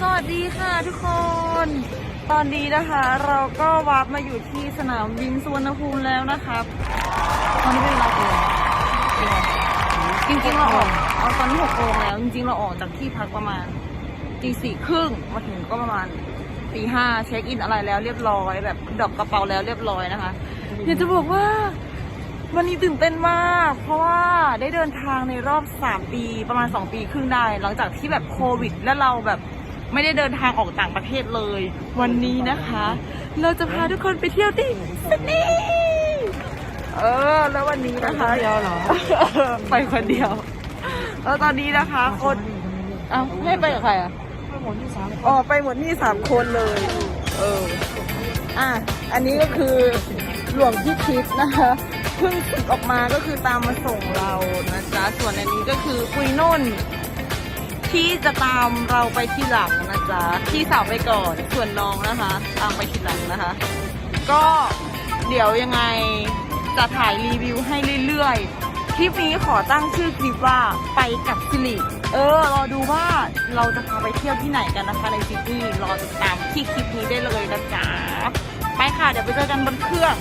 สวัสดีค่ะทุกคน ตอนนี้นะคะเราก็วาร์ปมาอยู่ที่สนามบินสุวรรณภูมิแล้วนะครับ ตอนนี้เป็นเวลากี่โมงจริงๆเราออกเอาตอนนี้หกโมงแล้ว จริงๆเราออกจากที่พักประมาณตีสี่ครึ่งมาถึงก็ประมาณตีห้าเช็คอินอะไรแล้วเรียบร้อยแบบดอกกระเป๋าแล้วเรียบร้อยนะคะอยากจะบอกว่าวันนี้ตื่นเต้นมาก เพราะว่าได้เดินทางในรอบ 3 ปีประมาณ 2 ปีครึ่งได้ หลังจากที่แบบโควิด แล้วเราแบบ ไม่ได้เดินทางออกต่างประเทศเลย วันนี้นะคะ เราจะพาทุกคนไปเที่ยวที่ซิดนีย์เออ แล้ววันนี้นะคะเดียวเหรอ ไปคนเดียว แล้วตอนนี้นะคะ คนเอ้าให้ไปกับใครอะไม่หมดที่สามอ๋อไปหมดนี่สามคนเลย เออ อะ อันนี้ก็คือหลวงพี่คิดนะคะเพิ่งศึกออกมาก็คือตามมาส่งเรานะจ๊ะ ส่วนอันนี้ก็คือคุยนุ่น ที่จะตามเราไปที่หลังนะจ๊ะพี่สาวไปก่อนส่วนน้องนะคะ ตามไปที่หลังนะคะ ก็เดี๋ยวยังไงจะถ่ายรีวิวให้เรื่อยๆ คลิปนี้ขอตั้งชื่อคลิปว่าไปกับสิริเออรอดูว่าเราจะพาไปเที่ยวที่ไหนกันนะคะในซิดนีย์รอติดตามที่คลิปนี้ได้เลยนะจ๊ะไปค่ะ เดี๋ยวไปเจอกันบนเครื่อง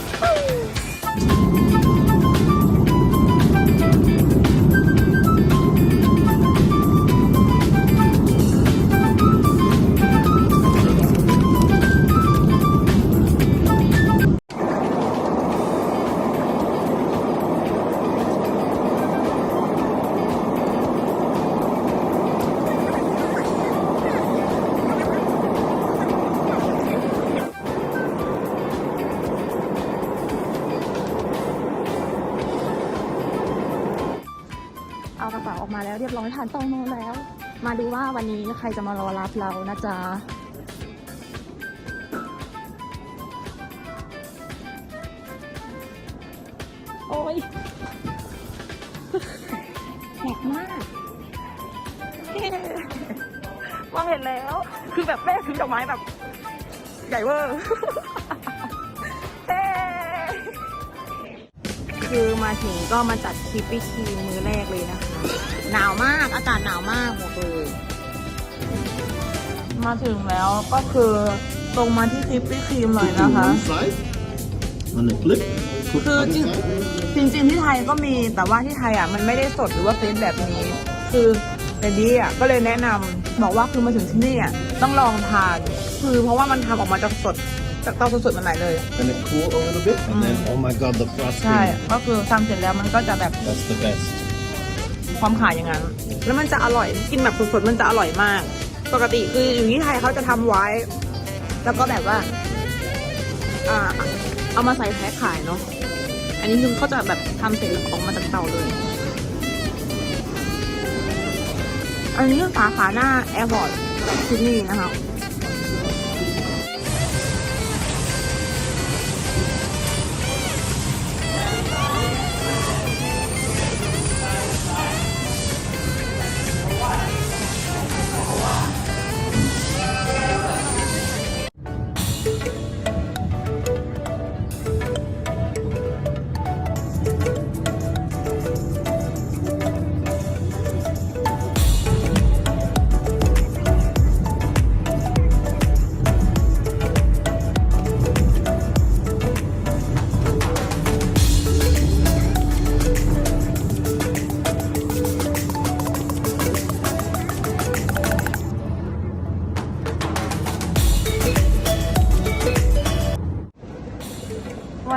มาแล้วเรียบร้อยผ่านตองโนแล้ว มาดูว่าวันนี้ใครจะมารอรับเรานะจ๊ะโอ้ยแหกมากมองเห็นแล้ว คือแบบแม่ถือดอกไม้แบบ ใหญ่เวอร์เฮ้คือมาถึงก็มาจัดคลิปปี้ครีมือแรกเลยนะคะ หนาวมากอากาศหนาวมากบอกเลยมาถึงแล้วก็คือตรงมาที่คลิปปี้ครีมหน่อย Put นะคะ one side on the clip. Put คือ other จริง side. จริงๆที่ไทยก็มีแต่ว่าที่ไทยอะมันไม่ได้สดหรือว่าเฟซแบบนี้ คือแต่ดีอะก็เลยแนะนำบอกว่าคือมาถึงที่นี่อะต้องลองทานคือเพราะว่ามันทำออกมาจากสดจากเตาสดๆมันไหนเลย And it cool a little bit. And then, oh my god, the frosting. ใช่ก็คือทำเสร็จแล้วมันก็จะแบบ That's the best. ความขายอย่างนั้น แล้วมันจะอร่อยกินแบบสดๆมันจะอร่อยมาก ปกติคืออยู่ที่ไทยเขาจะทำไว้ แล้วก็แบบว่าอ่าเอามาใส่แพ็คขายเนาะอันนี้คือเขาจะแบบทำเสร็จแล้วออกมาจากเตาเลย อันนี้คือสาขาหน้าแอร์พอร์ตซิดนีย์นะคะ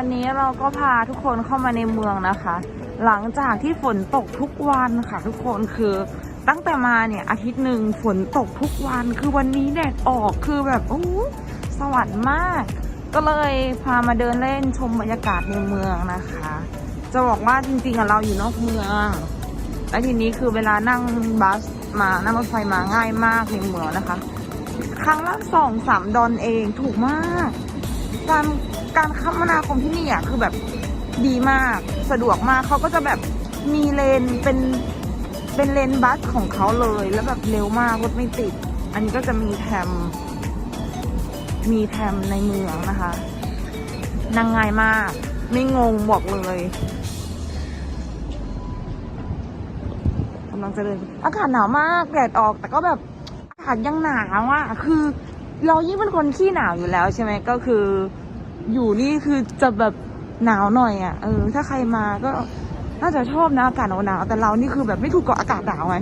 วันนี้เราก็พาทุกคนเข้ามาในเมืองนะคะ หลังจากที่ฝนตกทุกวันค่ะทุกคนคือตั้งแต่มาเนี่ยอาทิตย์หนึ่งฝนตกทุกวันคือวันนี้แดดออกคือแบบโอ้สวรรค์มาก ก็เลยพามาเดินเล่นชมบรรยากาศในเมืองนะคะ จะบอกว่าจริงๆเราอยู่นอกเมืองและทีนี้คือเวลานั่งบัสมานั่งรถไฟมาง่ายมากในเมืองนะคะ ครั้งละสองสามดอลเองถูกมากการ การคมนาคมที่นี่อะคือแบบดีมากสะดวกมากเขาก็จะแบบมีเลนเป็นเป็นเลนบัสของเขาเลย แล้วแบบเร็วมากรถไม่ติด อันนี้ก็จะมีแทม มีแทมในเมืองนะคะนั่งง่ายมาก ไม่งงบอกเลยกำลังจะเดินอากาศหนาวมากแดดออก แต่ก็แบบอากาศาศยังหนาวอะคือ เรายิ่งเป็นคนขี้หนาวอยู่แล้วใช่ไหมก็คือ อยู่นี่คือจะแบบหนาวหน่อยอะเออ ถ้าใครมาก็น่าจะชอบนะอากาศหนาวๆแต่เรานี่คือแบบไม่ถูกกับอากาศหนาวไง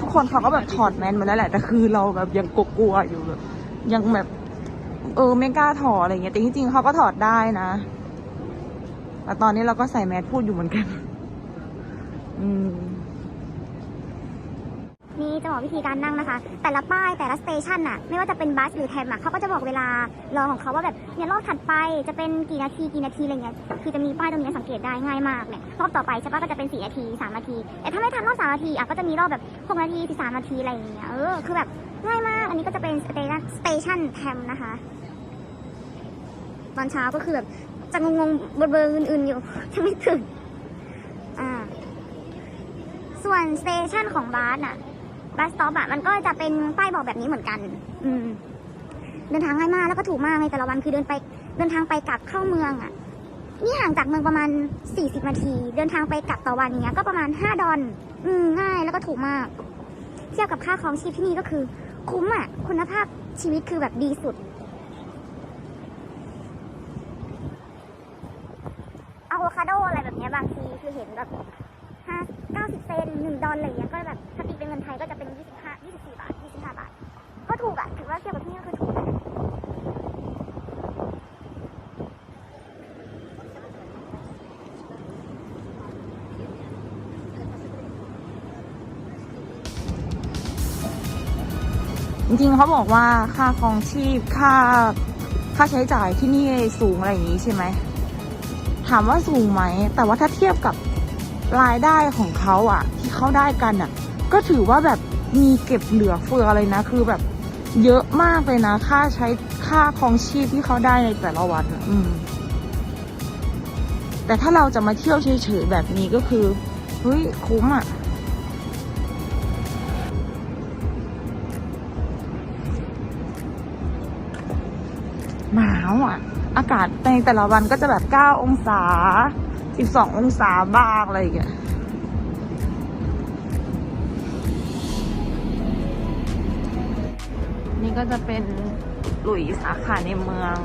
ทุกคนเขาก็แบบถอดแมสมาแล้วแหละแต่คือเราแบบยังกลัวๆอยู่แบบยังแบบ เออไม่กล้าถอดอะไรเงี้ยแต่จริงๆเขาก็ถอดได้นะแต่ตอนนี้เราก็ใส่แมสพูดอยู่เหมือนกัน อืม นี่จะบอกวิธีการนั่งนะคะ แต่ละป้ายแต่ละสเตชันน่ะไม่ว่าจะเป็นบัสหรือแทมอะเขาก็จะบอกเวลารอของเขาว่าแบบเนี่ยรอบถัดไปจะเป็นกี่นาทีกี่นาทีอะไรเงี้ยคือจะมีป้ายตรงนี้สังเกตได้ง่ายมากเนี่ยรอบต่อไปใช่ปะก็จะเป็น4นาที3นาทีแต่ถ้าไม่ทันรอบ3นาทีอะก็จะมีรอบแบบ6นาที13นาทีอะไรอย่างเงี้ยเออคือแบบง่ายมากอันนี้ก็จะเป็นสเตชันสเตชันแทมนะคะ ตอนเช้าก็คือแบบจะงงๆเบลอๆอื่นๆอยู่จะไม่ถึง อ่า ส่วนสเตชันของบาสน่ะ บัสสต็อปอะมันก็จะเป็นป้ายบอกแบบนี้เหมือนกัน อืม เดินทางง่ายมากแล้วก็ถูกมากในแต่ละวันคือเดินไป เดินทางไปกลับเข้าเมืองอะนี่ห่างจากเมืองประมาณ 40นาที เดินทางไปกลับต่อวันเนี้ยก็ประมาณ 5 ดอลอืมง่ายแล้วก็ถูกมาก เทียบกับค่าของชีพที่นี่ก็คือ คุ้มอะคุณภาพชีวิตคือแบบดีสุดอะโวคาโดอะไรแบบเนี้ยบางทีคือเห็นแบบห้าเก้าสิบเซนหนึ่งดอลอะไรอย่างเงี้ยก็แบบถ้าตีเป็นเงิน ไทยก็จะเป็นยี่สิบห้ายี่สิบสี่บาทยี่สิบห้าบาท ก็ถูกอะถือว่าเทียบกับที่นี่ก็คือถูกนะจริงๆเขาบอกว่าค่าครองชีพค่าค่าใช้จ่ายที่นี่สูงอะไรอย่างนี้ใช่ไหม ถามว่าสูงไหม แต่ว่าถ้าเทียบกับรายได้ของเขาอะที่เขาได้กันอะ ก็ถือว่าแบบมีเก็บเหลือเฟืออะไรนะ คือแบบเยอะมากเลยนะ ค่าใช้ค่าครองชีพที่เขาได้ในแต่ละวันอืม แต่ถ้าเราจะมาเที่ยวเฉยๆแบบนี้ก็คือเฮ้ยคุ้มอะหนาวอะ อากาศในแต่ละวันก็จะแบบ 9 องศา 12 องศาบ้างอะไรอย่างเงี้ย ก็จะเป็นหลุยสาขาในเมือง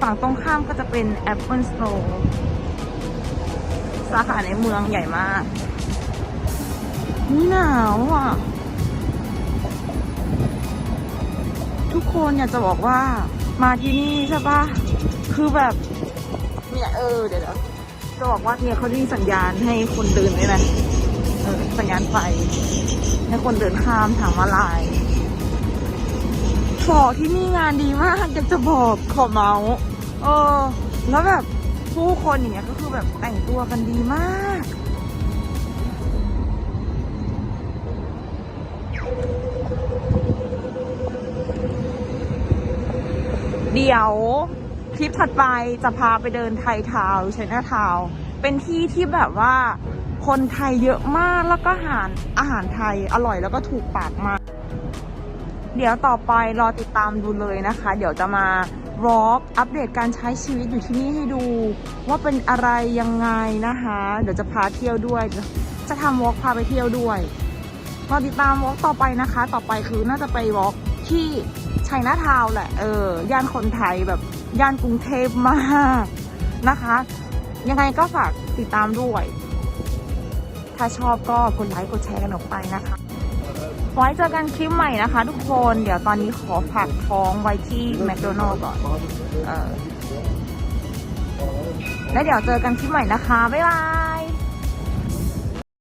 ฝั่งตรงข้ามก็จะเป็น Apple Store สาขาในเมืองใหญ่มากนี่หนาวอะ ทุกคนอยากจะบอกว่ามาที่นี่ใช่ปะคือแบบเนี่ยเออเดี๋ยวจะบอกว่าเนี่ยเขาได้มีสัญญาณให้คนเดินด้วยนะ สัญญาณไฟให้คนเดินข้ามทางมาลายขอที่นี่งานดีมากอยากจะบอกขอเมาส์เออ แล้วแบบผู้คนอย่างเงี้ยก็คือแบบแต่งตัวกันดีมากเดี๋ยวคลิปถัดไปจะพาไปเดินไทยทาวชัยนาทาว เป็นที่ที่แบบว่า คนไทยเยอะมากแล้วก็อาหารอาหารไทยอร่อยแล้วก็ถูกปากมาก เดี๋ยวต่อไปรอติดตามดูเลยนะคะ เดี๋ยวจะมาวอล์กอัปเดตการใช้ชีวิตอยู่ที่นี่ให้ดู ว่าเป็นอะไรยังไงนะคะ เดี๋ยวจะพาเที่ยวด้วย จะทำวอล์กพาไปเที่ยวด้วยรอติดตามวอล์กต่อไปนะคะ ต่อไปคือน่าจะไปวอล์กที่ชัยนาทาวแหละ เออย่านคนไทยแบบย่านกรุงเทพมากนะคะ ยังไงก็ฝากติดตามด้วย ถ้าชอบก็กดไลค์กดแชร์กันออกไปนะคะไว้เจอกันคลิปใหม่นะคะ ทุกคนเดี๋ยวตอนนี้ขอฝากท้องไว้ที่แมคโดนัลล์ก่อนเออแล้วเดี๋ยวเจอกันคลิปใหม่นะคะ บ๊ายบาย